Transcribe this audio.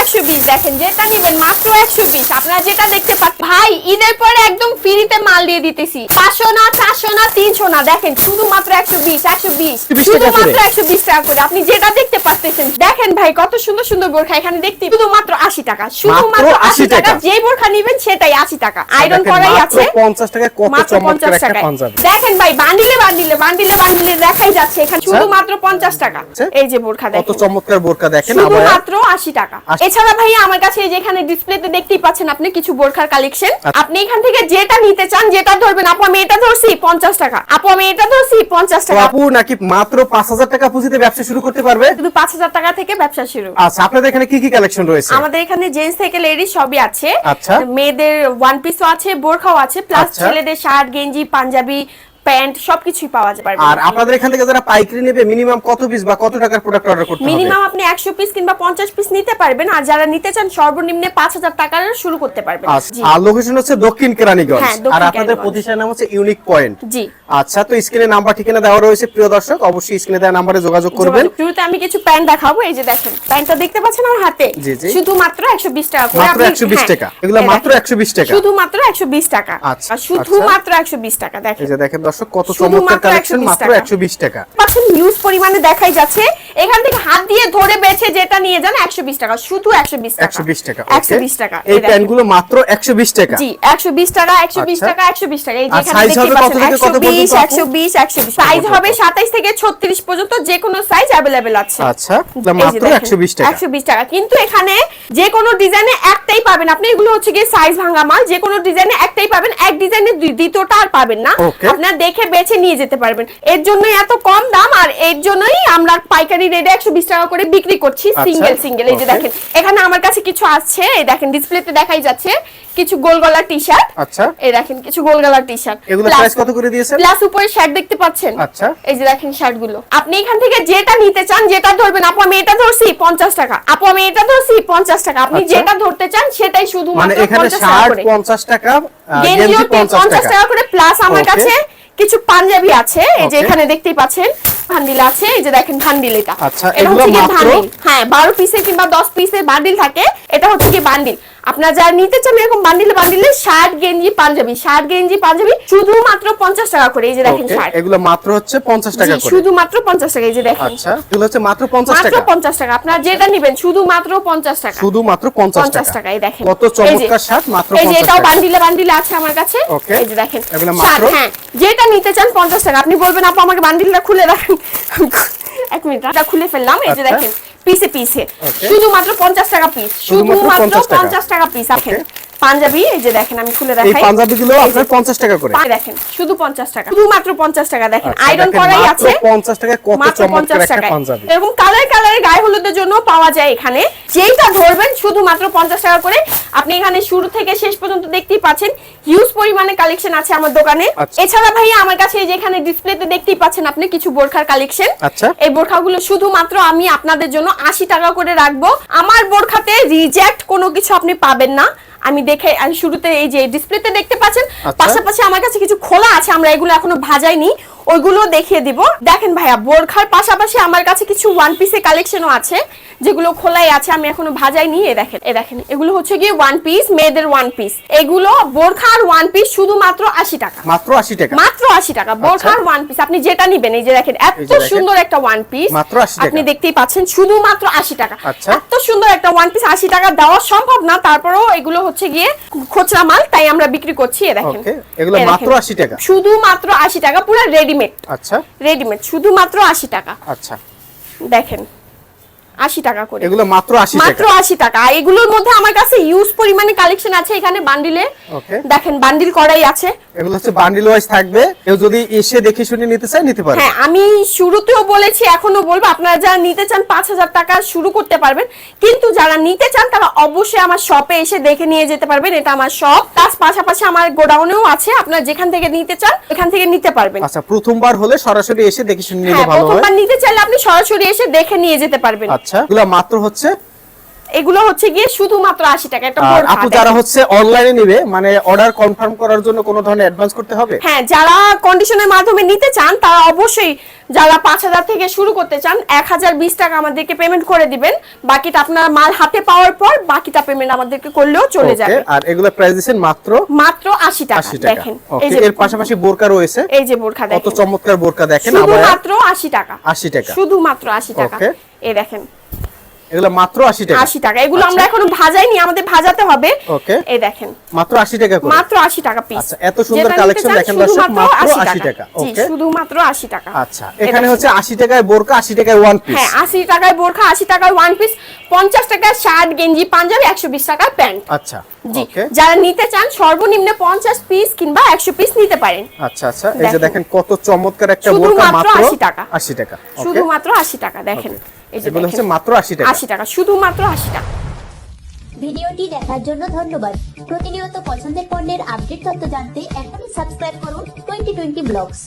একশো বিশ দেখেন যেটা নিবেন মাত্র একশো বিশ আপনারা যেটা দেখতে পাচ্ছেন ভাই ঈদের পরে একদম ফ্রিতে মাল দিয়ে দিতেছি। পাঁচশো না চারশো না তিনশো না দেখেন শুধুমাত্র একশো বিশ একশো বিশ 20 টাকা করে। শুধুমাত্র একশো বিশ টাকা করে আপনি যেটা দেখতে পাচ্ছেন দেখেন ভাই কত সুন্দর সুন্দর বোরখা এখানে দেখতে শুধুমাত্র আশি টাকা শুধুমাত্র আশি টাকা টাকা। যে বোরখা নিবেন সেটাই আশি টাকা আয়রন করাই আছে। 50 টাকায় মাত্র পঞ্চাশ পাঞ্জাবি দেখেন ভাই বান্ডিলে বান্ডিলে বান্ডিলে বান্ডিলে দেখাই যাচ্ছে এখানে শুধুমাত্র পঞ্চাশ টাকা। এই যে বোরখা কত দেখেন। চমৎকার বোরকা দেখেন শুধুমাত্র আশি টাকা। 80 এছাড়া ভাই আমার কাছে এই যে এখানে ডিসপ্লেতে দেখতেই পাচ্ছেন আপনি কিছু বোরখার কালেকশন আচ্ছা। আপনি এখান থেকে যেটা নিতে চান যেটা ধরবেন আপু আমি এটা ধরছি পঞ্চাশ টাকা। আপু আমি এটা ধরছি পঞ্চাশ তো টাকা। আপু নাকি মাত্র 5000 টাকা পুঁজিতে ব্যবসা শুরু করতে পারবে? শুধু পাঁচ হাজার টাকা থেকে ব্যবসা শুরু। আচ্ছা আপনাদের এখানে কি কি কালেকশন রয়েছে? আমাদের এখানে জেন্টস থেকে লেডিস সবই আছে। আচ্ছা। মেয়েদের ওয়ান পিসও আছে বোরখাও আছে প্লাস আচ্ছা। ছেলেদের শার্ট গেঞ্জি পাঞ্জাবি প্যান্ট সবকিছুই পাওয়া যাবে। আর আপনাদের এখান থেকে যারা পাইকারি নেবে মিনিমাম কত পিস বা কত টাকার প্রোডাক্ট অর্ডার করতে হবে? মিনিমাম আপনি একশো পিস কিংবা পঞ্চাশ পিস নিতে পারবেন আর যারা নিতে চান সর্বনিম্নে পাঁচ হাজার টাকার শুরু করতে পারবেন। আচ্ছা আর লোকেশন হচ্ছে দক্ষিণ কেরানীগঞ্জ। হ্যাঁ, আর আপনাদের। প্রতিষ্ঠানের নাম হচ্ছে ইউনিক পয়েন্ট জি। আচ্ছা তো স্ক্রিনে নাম্বার ঠিকানা দেওয়া রয়েছে। প্রিয় দর্শক অবশ্যই স্ক্রিনে দেওয়া নাম্বারে যোগাযোগ করবেন। শুরুতে আমি কিছু প্যান্ট দেখাবো এই যে দেখেন প্যান্টটা দেখতে পাচ্ছেন আমার হাতে। শুধুমাত্র একশো বিশ টাকা করে মাত্র 120 হ্যাঁ, টাকা। এগুলো মাত্র দেখেন। 120 টাকা। শুধুমাত্র একশো বিশ টাকা। আচ্ছা, শুধুমাত্র একশো বিশ টাকা দেখেন। এই যে দেখেন দর্শক কত চমৎকার কালেকশন মাত্র 120 টাকা পাচ্ছেন হিউজ পরিমাণে দেখাই যাচ্ছে এখান থেকে হাত দিয়ে ধরে বেছে যেটা নিয়ে যান একশো বিশ টাকা শুধু একশো বিশ টাকা 120 টাকা একশো okay? বিশ টাকা এই দেখেন। প্যান্টগুলো মাত্র 120 টাকা জি একশো বিশ টাকা একশো বিশ আচ্ছা। টাকা একশো বিশ টাকা এই যেখানে size দেখতে পাচ্ছেন থেকে কত একশো বিশ পর্যন্ত আপু? একশো বিশ একশো বিশ সাইজ হবে সাতাইশ থেকে ছত্রিশ পর্যন্ত যে কোনো সাইজ অ্যাভেলেবেল আছে আচ্ছা মাত্র 120 টাকা একশো বিশ টাকা কিন্তু এখানে যে কোনো ডিজাইনে একটাই পাবেন আপনি এগুলো হচ্ছে গিয়ে সাইজ ভাঙা মাল যে কোনো ডিজাইনে একটাই পাবেন এক ডিজাইনে দ্বিতীয়টা আর পাবেন না. আপনার দেখে বেছে নিয়ে যেতে পারবেন। এর জন্যই এত কম দাম আর এর জন্যই আমরা পাইকারি রেটে একশো বিশ টাকা করে বিক্রি করছি আচ্ছা, সিঙ্গেল সিঙ্গেল এই যে দেখেন এখানে আমার কাছে কিছু আছে এই দেখেন ডিসপ্লেতে দেখাই যাচ্ছে কিছু গোল গলার টি শার্ট আচ্ছা। এই দেখেন কিছু গোল গলার টি শার্ট এগুলো প্রাইস কত করে দিয়েছেন? প্লাস উপরে শার্ট দেখতে পাচ্ছেন? আচ্ছা। এই যে দেখেন শার্টগুলো আপনি এখান থেকে যেটা নিতে চান যেটা ধরবেন আপু আমি এটা ধরছি পঞ্চাশ টাকা। আপু আমি এটা ধরছি পঞ্চাশ টাকা। আপনি আচ্ছা। যেটা ধরতে চান সেটাই মানে শুধুমাত্র এখানে পঞ্চাশ টাকা শার্ট করে। 50 টাকা গেঞ্জিও 50 পঞ্চাশ টাকা। করে প্লাস আমার কাছে কিছু পাঞ্জাবি আছে এই যে এখানে দেখতেই পাচ্ছেন ভান্ডিল আছে এই যে দেখেন ভান্ডিল এটা। আচ্ছা, এটা হচ্ছে কি ভান্ডিল হ্যাঁ বারো পিসে কিংবা দশ পিসের বান্ডিল থাকে এটা হচ্ছে কি বান্ডিল আপনারা যারা নিতে চান এরকম বান্ডিলে বান্ডিলে শার্ট গেঞ্জি পাঞ্জাবি শার্ট গেঞ্জি পাঞ্জাবি শুধুমাত্র পঞ্চাশ টাকা করে এই যে দেখেন শার্ট। এগুলো মাত্র হচ্ছে 50 টাকা করে। শুধুমাত্র পঞ্চাশ টাকা এই যে দেখেন। আচ্ছা এগুলো হচ্ছে মাত্র 50 মাত্র টাকা। পঞ্চাশ টাকা। আপনারা যেটা নিবেন শুধুমাত্র পঞ্চাশ টাকা। শুধুমাত্র 50 পঞ্চাশ টাকা। এই দেখেন। কত চমৎকার শার্ট মাত্র এই যে 50 এটাও বান্ডিলে বান্ডিলে আছে আমার কাছে. এই যে দেখেন এগুলো মাত্র? হ্যাঁ যেটা নিতে চান পঞ্চাশ টাকা। আপনি বলবেন আপু আমাকে বান্ডিলটা খুলে রাখেন এক মিনিট এটা খুলে ফেললাম। এই যে আচ্ছা। দেখেন পিসে পিসে. শুধুমাত্র পঞ্চাশ টাকা পিস শুধুমাত্র শুধুমাত্র 50 টাকা। পঞ্চাশ টাকা পিস Okay. পাঞ্জাবি এই যে দেখেন আমি খুলে দেখাই। এই যে, আপনার 50 টাকা করে। দেখেন শুধু পঞ্চাশ টাকা। শুধুমাত্র পঞ্চাশ টাকা দেখেন আচ্ছা, আয়রন করাই আছে। 50 টাকায় কত চমৎকার একটা পাঞ্জাবি। এরকম কালার কালারের গায়ে হলুদের জন্য পাওয়া যায় এখানে। যেইটা ধরবেন শুধুমাত্র পঞ্চাশ টাকা করে। আপনি এখানে শুরু থেকে শেষ পর্যন্ত দেখতেই পাচ্ছেন হিউজ পরিমাণে কালেকশন আছে আমার দোকানে। আচ্ছা। এছাড়া ভাইয়া আমার কাছে এই যে এখানে ডিসপ্লেতে দেখতেই পাচ্ছেন আপনি কিছু বোরখার কালেকশন আচ্ছা। এই বোরখাগুলো শুধুমাত্র আমি আপনাদের জন্য আশি টাকা করে রাখব। আমার বোরখাতে রিজেক্ট কোনো কিছু আপনি পাবেন না। আমি দেখে আমি শুরুতে এই যে ডিসপ্লেতে দেখতে পাচ্ছেন আচ্ছা। পাশাপাশি আমার কাছে কিছু খোলা আছে আমরা এগুলো এখনও ভাজাইনি ওইগুলো দেখিয়ে দিব দেখেন ভাইয়া বোরখার পাশাপাশি আমার কাছে কিছু ওয়ান পিসের কালেকশনও আছে যেগুলো খোলাই আছে আমি এখনও ভাজাইনি এ দেখেন এ দেখেন এগুলো হচ্ছে গিয়ে ওয়ান পিস মেয়েদের ওয়ান পিস এগুলো বোরখা আর ওয়ান পিস শুধুমাত্র আশি টাকা মাত্র 80 টাকা মাত্র আশি টাকা বোরখার ওয়ান পিস আপনি যেটা নিবেন এই যে দেখেন এত। সুন্দর একটা ওয়ান পিস মাত্র 80 টাকা। আপনি দেখতেই পাচ্ছেন শুধুমাত্র আশি টাকা আচ্ছা। এত সুন্দর একটা ওয়ান পিস আশি টাকা দেওয়া সম্ভব না তারপরেও এগুলো হচ্ছে গিয়ে খুচরা মাল তাই আমরা বিক্রি করছি এ দেখেন এগুলো মাত্র। 80 টাকা। শুধুমাত্র আশি টাকা পুরো রেডিমেড আচ্ছা। রেডিমেড শুধুমাত্র আশি টাকা। আচ্ছা। দেখেন। আশি টাকা করে। এগুলো মাত্র 80 মাত্র টাকা আশি টাকা। আর এগুলোর মধ্যে আমার কাছে ইউজ পরিমাণে কালেকশন আছে এখানে বান্ডিলে দেখেন বান্ডিল করাই আছে। এগুলো হচ্ছে বান্ডিল ওয়াইজ থাকবে। কেউ যদি এসে দেখে শুনে নিতে চায় নিতে হ্যাঁ আমি শুরুতেও বলেছি এখনও বলব আপনারা যারা নিতে চান পাঁচ হাজার টাকা শুরু করতে পারবেন। কিন্তু যারা নিতে চান তারা অবশ্যই আমার শপে এসে দেখে নিয়ে যেতে পারবেন। এটা আমার শপ তার পাশাপাশি আমার গোডাউনেও আছে। আপনারা যেখান থেকে নিতে চান এখান থেকে নিতে পারবেন। আচ্ছা প্রথমবার হলে সরাসরি এসে দেখে শুনে নিলে হ্যাঁ ভালো হয়। প্রথমবার নিতে চাইলে আপনি সরাসরি এসে দেখে নিয়ে যেতে পারবেন। আচ্ছা। এগুলো মাত্র হচ্ছে? এগুলো হচ্ছে গিয়ে শুধুমাত্র আশি টাকা একটা বোরখা আপু যারা হচ্ছে অনলাইনে নিবে মানে অর্ডার কনফার্ম করার জন্য কোনো ধরনের অ্যাডভান্স করতে হবে? হ্যাঁ যারা কন্ডিশনের মাধ্যমে নিতে চান তারা অবশ্যই যারা পাঁচ হাজার থেকে শুরু করতে চান এক হাজার বিশ টাকা আমাদেরকে পেমেন্ট করে দিবেন। বাকিটা আপনার মাল হাতে পাওয়ার পর বাকিটা পেমেন্ট আমাদেরকে করলেও চলে যাবে। আর এগুলো প্রাইস দিচ্ছেন মাত্র মাত্র আশি টাকা আশি দেখেন এই যে এর পাশাপাশি বোরকা রয়েছে। এই যে বোরখা কত চমৎকার বোরকা দেখেন শুধুমাত্র আশি টাকা। আশি টাকা। শুধুমাত্র আশি টাকা। Okay. এই দেখেন এগুলো মাত্র আশি টাকা। আশি টাকা। এগুলো আমরা আচ্ছা। এখনও ভাজাইনি আমাদের ভাজাতে হবে। Okay. এই দেখেন। মাত্র আশি টাকা করে। মাত্র আশি টাকা পিস আচ্ছা, এত সুন্দর collection দেখেন দর্শক, মাত্র 80 টাকা। শুধুমাত্র আশি টাকা। আচ্ছা এখানে হচ্ছে আশি টাকায় বোরকা আশি টাকায় ওয়ান পিস হ্যাঁ আশি টাকায় বোরখা আশি টাকায় ওয়ান পিস পঞ্চাশ টাকায় শার্ট গেঞ্জি পাঞ্জাবি একশো বিশ টাকায় প্যান্ট। আচ্ছা জি যারা নিতে চান সর্বনিম্ন পঞ্চাশ পিস কিংবা একশো পিস নিতে পারেন। আচ্ছা আচ্ছা এই যে দেখেন। কত চমৎকার একটা বোরকা শুধুমাত্র মাত্র 80 টাকা। আশি টাকা ওকে? শুধুমাত্র আশি টাকা দেখেন। এগুলো হচ্ছে মাত্র আশি টাকা। আশি টাকা শুধুমাত্র আশি টাকা। ভিডিওটি দেখার জন্য ধন্যবাদ। প্রতিনিয়ত পছন্দের পণ্যের আপডেট তথ্য জানতে এখনই সাবস্ক্রাইব করুন টোয়েন্টি টোয়েন্টি ব্লগস।